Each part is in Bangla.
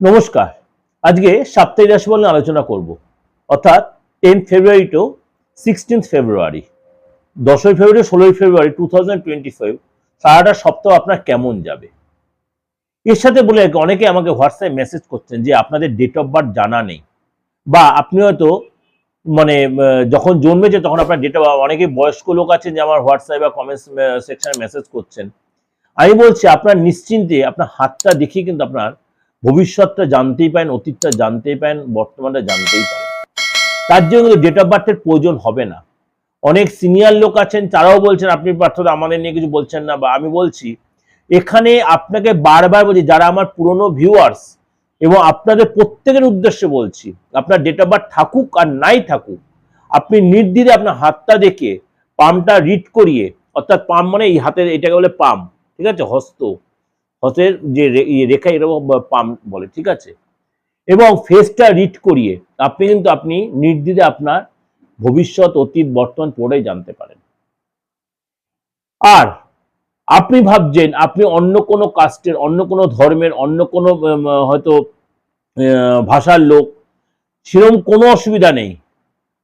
নমস্কার। আজকে সাপ্তাহিক রাশিফল নিয়ে আলোচনা করব। অর্থাৎ ten February to sixteenth February দশই ফেব্রুয়ারি ষোলোই February two thousand twenty five সারাটা সপ্তাহ আপনার কেমন যাবে? এর সাথে বলে অনেকে আমাকে হোয়াটসঅ্যাপ মেসেজ করছেন যে আপনাদের ডেট অফ বার্থ জানা নেই। বা আপনি হয়তো মানে যখন জন্মেছে তখন আপনার ডেট অফ অনেকে বয়স্ক লোক আছেন যে আমার হোয়াটসঅ্যাপ বা কমেন্টস সেকশনে মেসেজ করছেন। আমি বলছি আপনার নিশ্চিন্তে আপনার হাতটা দেখিয়ে কিন্তু আপনার ভবিষ্যৎটা জানতেই পারেন, অতীতটা জানতেই পারেন, বর্তমানটা জানতেই পারেন। তার জন্য ডেট অফ বার্থের প্রয়োজন হবে না। অনেক সিনিয়র লোক আছেন, তারাও বলছেন, আপনি পার্থ আমাদের নিয়ে কিছু বলছেন না। বা আমি বলছি, এখানে আপনাকে বারবার বলছি, যারা আমার পুরনো ভিউয়ার্স এবং আপনাদের প্রত্যেকের উদ্দেশ্যে বলছি, আপনার ডেট অফ বার্থ থাকুক আর নাই থাকুক, আপনি নির্দ্বিধে আপনার হাতটা দেখে পামটা রিড করিয়ে, অর্থাৎ পাম মানে এই হাতের, এটাকে বলে পাম ঠিক আছে? হস্ত। হস্তের যে ইয়ে রেখা এরকম পাম বলে, ঠিক আছে? এবং ফেসটা রিড করিয়ে, আপনি কিন্তু আপনি নির্দ্বিধে আপনার ভবিষ্যৎ, অতীত, বর্তমান পড়েই জানতে পারেন। আর আপনি ভাবছেন, আপনি অন্য কোনো কাস্টের, অন্য কোনো ধর্মের, অন্য কোনো হয়তো ভাষার লোক, সেরকম কোনো অসুবিধা নেই।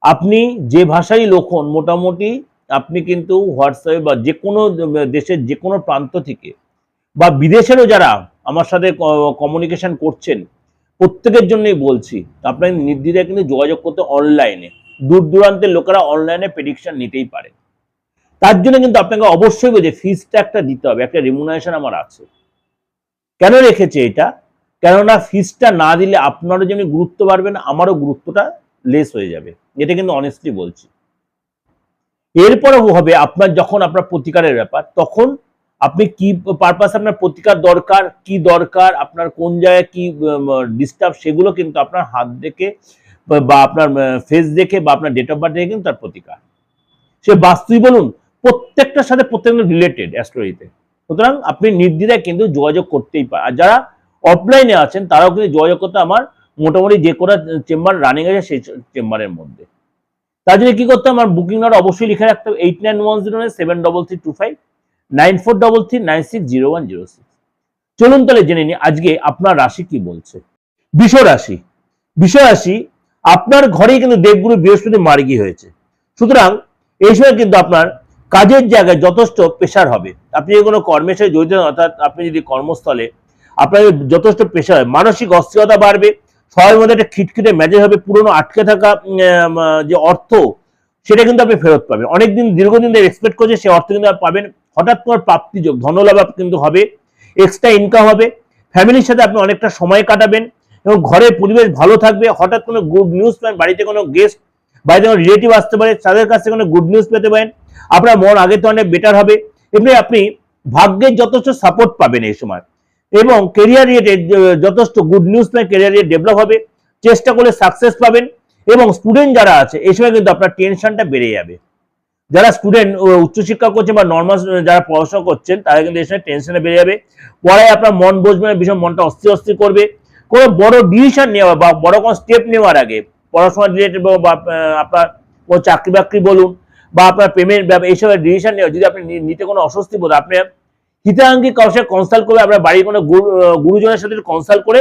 আপনি যে ভাষারই লোক মোটামুটি আপনি কিন্তু হোয়াটসঅ্যাপে বা যে কোনো দেশের যে কোনো প্রান্ত থেকে বা বিদেশেরও যারা আমার সাথে কমিউনিকেশন করছেন, প্রত্যেকের জন্যই বলছি, আপনার নির্দ্বিধায় কিন্তু যোগাযোগ করতে অনলাইনে দূর দূরান্তের লোকেরা অনলাইনে প্রেডিকশন নিতেই পারে। তার জন্য কিন্তু আপনাকে অবশ্যই বলছে ফিজটা একটা দিতে হবে, একটা রেমুনারেশন আমার আছে। কেন রেখেছে এটা? কেননা ফিজটা না দিলে আপনারও যেমনি গুরুত্ব বাড়বে না, আমারও গুরুত্বটা লেস হয়ে যাবে। এটা কিন্তু অনেস্টলি বলছি। এরপরে হবে আপনার যখন আপনার প্রতিকারের ব্যাপার, তখন আপনি কি পারপাস আপনার প্রতিকার দরকার? কি দরকার? আপনার কোন জায়গায় কি ডিস্টার্ব সেগুলো কিন্তু আপনার হাত দেখে বা- আপনার ফেস দেখে বা আপনার ডেট অফ বার্থ দেখে কিন্তু তার প্রতিকার। সে বাস্তুই বলুন, প্রত্যেকটার সাথে প্রত্যেকটা রিলেটেড অ্যাস্ট্রোইতে সুতরাং আপনি নির্দ্বিধায় কিন্তু যোগাযোগ করতেই পারেন। আর যারা অফলাইনে আছেন, তারাও কিন্তু যোগাযোগ করতে আমার মোটামুটি যে কোনো চেম্বার রানিং আছে, সেই চেম্বারের মধ্যে। তার জন্য কি করতে আমার বুকিং নাম্বার অবশ্যই লিখে রাখতে হবে। Eight nine one zero seven double three two five nine four double three nine six zero one zero six. চলুন তাহলে জেনে নিই, আজকে আপনার রাশি কি বলছে? বিষ রাশি। বিষ রাশি, আপনার ঘরেই কিন্তু দেবগুরু বৃহস্পতি মার্গী হয়েছে। সুতরাং এই সময় কিন্তু আপনার কাজের জায়গায় যথেষ্ট প্রেশার হবে। আপনি যদি কোনো কর্মের সাথে জড়িত অর্থাৎ আপনি যদি কর্মস্থলে আপনার যথেষ্ট প্রেশার হয়, মানসিক অস্থিরতা বাড়বে, সবার মধ্যে একটা খিটখিটে মেজাজ হবে, পুরনো আটকে থাকা যে অর্থ সেটা কিন্তু আপনি ফেরত পাবেন। অনেকদিন, দীর্ঘদিন ধরে এক্সপেক্ট করছে সেই অর্থ কিন্তু পাবেন হঠাৎ করে প্রাপ্তিযোগ ধনলাভ আপ কিন্তু হবে এক্সট্রা ইনকাম হবে। ফ্যামিলির সাথে আপনি অনেকটা সময় কাটাবেন এবং ঘরের পরিবেশ ভালো থাকবে। হঠাৎ কোনো গুড নিউজ পান বাড়িতে কোনো গেস্ট বাড়িতে কোনো রিলেটিভ আসতে পারে, তাদের কাছ থেকে কোনো গুড নিউজ পেতে পারেন। আপনার মন আগে তো অনেক বেটার হবে। এমনি আপনি ভাগ্যের যথেষ্ট সাপোর্ট পাবেন এই সময়। এবং কেরিয়ার রিলেটেড যথেষ্ট গুড নিউজ পাবেন কেরিয়ার ডেভেলপ হবে। চেষ্টা করলে সাকসেস পাবেন। এবং স্টুডেন্ট যারা আছে এই সময় কিন্তু আপনার টেনশনটা বেড়ে যাবে। যারা স্টুডেন্ট উচ্চশিক্ষা করছেন বা নর্মাল যারা পড়াশোনা করছেন, তারা কিন্তু এই সময় টেনশনে বেড়ে যাবে। পড়ায় আপনার মন বসবে না, ভীষণ মনটা অস্থির অস্থির করবে। কোনো বড় ডিসিশন নেওয়া বা বড় কোনো স্টেপ নেওয়ার আগে পড়াশোনা রিলেটেড বা আপনার কোনো চাকরি বাকরি বলুন বা আপনার পেমেন্ট এইসব ডিসিশন নেওয়া, যদি আপনি নিতে কোনো অস্বস্তি বোধ আপনি হিতাঙ্গি কারোর সাথে কনসাল্ট করবে আপনার বাড়ির কোনো গুরু- গুরুজনের সাথে কনসাল্ট করে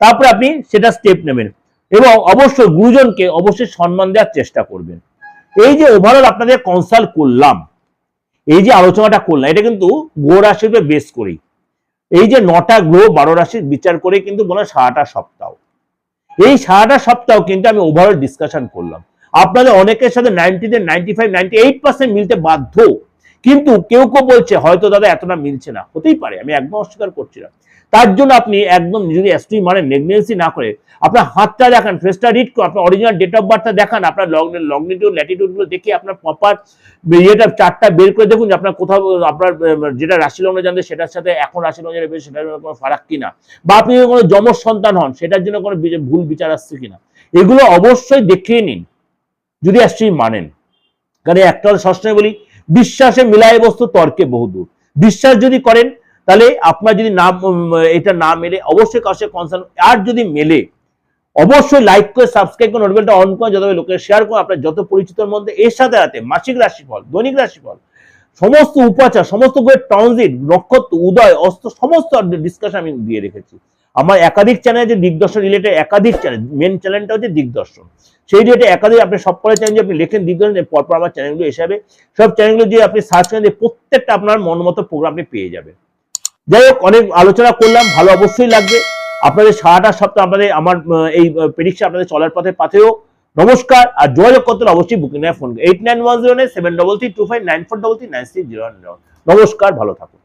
তারপরে আপনি সেটা স্টেপ নেবেন। এবং অবশ্যই গুরুজনকে অবশ্যই সম্মান দেওয়ার চেষ্টা করবেন। এই যে ওভারঅল আপনাদের কনসাল্ট করলাম, এই যে আলোচনাটা করলাম, এটা কিন্তু গ্রহ রাশির বেস করেই। এই যে নটা গ্রহ বারো রাশির বিচার করে কিন্তু মনে হয় সারাটা সপ্তাহ। এই সারাটা সপ্তাহ কিন্তু আমি ওভারঅল ডিসকাশন করলাম। আপনাদের অনেকের সাথে নাইনটিতে ninety five ninety eight percent মিলতে বাধ্য। কিন্তু কেউ কেউ বলছে, হয়তো দাদা এতটা মিলছে না। হতেই পারে, আমি একদম অস্বীকার করছি না। তার জন্য আপনি একদম যদি এসটি মানে নেগনেন্সি না করে আপনার হাতটা দেখান ফেসটা রিড করুন আপনার অরিজিনাল ডেট অফ বার্থটা দেখান, আপনার লংনিটিউড ল্যাটিটিউডগুলো দেখে আপনার প্রপার ইয়েটা চারটা বের করে দেখুন যে আপনার কোথাও, আপনার যেটা রাশি লগ্ন জানতে সেটার সাথে এখন রাশি লগ্ন বের সেটার কোনো ফারাক কিনা? বা আপনি কোনো যমজ সন্তান হন, সেটার জন্য কোনো ভুল বিচার আসছে কিনা? এগুলো অবশ্যই দেখে নিন, যদি অ্যাকচুয়ালি মানেন। কারণ একটা সবসময় বলি, বিশ্বাসে মিলায় বস্তু, তর্কে বহুদূর। বিশ্বাস যদি করেন তাহলে আপনার যদি না এটা না মেলে, অবশ্যই কাছে কনসার্ন আর যদি মেলে, অবশ্যই লাইক করে সাবস্ক্রাইব করে নোটিফিকেশনটা অন করে যত লোকের শেয়ার করুন, আপনার যত পরিচিতর মধ্যে এর সাথে সাথে মাসিক রাশিফল, দৈনিক রাশিফল, সমস্ত উপাচার, সমস্ত গ্রহের ট্রানজিট নক্ষত্র, উদয়, অস্ত, সমস্ত ডিসকাশন আমি দিয়ে রেখেছি। আমার একাধিক চ্যানেল আছে দিগদর্শন রিলেটেড একাধিক চ্যানেল মেন চ্যানেলটা হচ্ছে দিগদর্শন। সেই রিলেটেড একাধিক আপনি সব কটা চ্যানেল যে আপনি লেখেন দিগদর্শন যে পরপর আমার চ্যানেলগুলো হিসাবে সব চ্যানেলগুলো দিয়ে আপনি সার্চ করেন যে প্রত্যেকটা আপনার মন মতো প্রোগ্রাম আপনি পেয়ে যাবেন। যাই হোক, অনেক আলোচনা করলাম, ভালো অবশ্যই লাগবে। আপনাদের সারাটা সপ্তাহ আপনাদের আমার এই প্রেডিকশন আপনাদের চলার পথে পাথেও নমস্কার, আর যোগাযোগ করতে বুকিং নেয় phone. Eight nine one zero nine seven double three two five nine four double three nine six zero নমস্কার, ভালো থাকুন।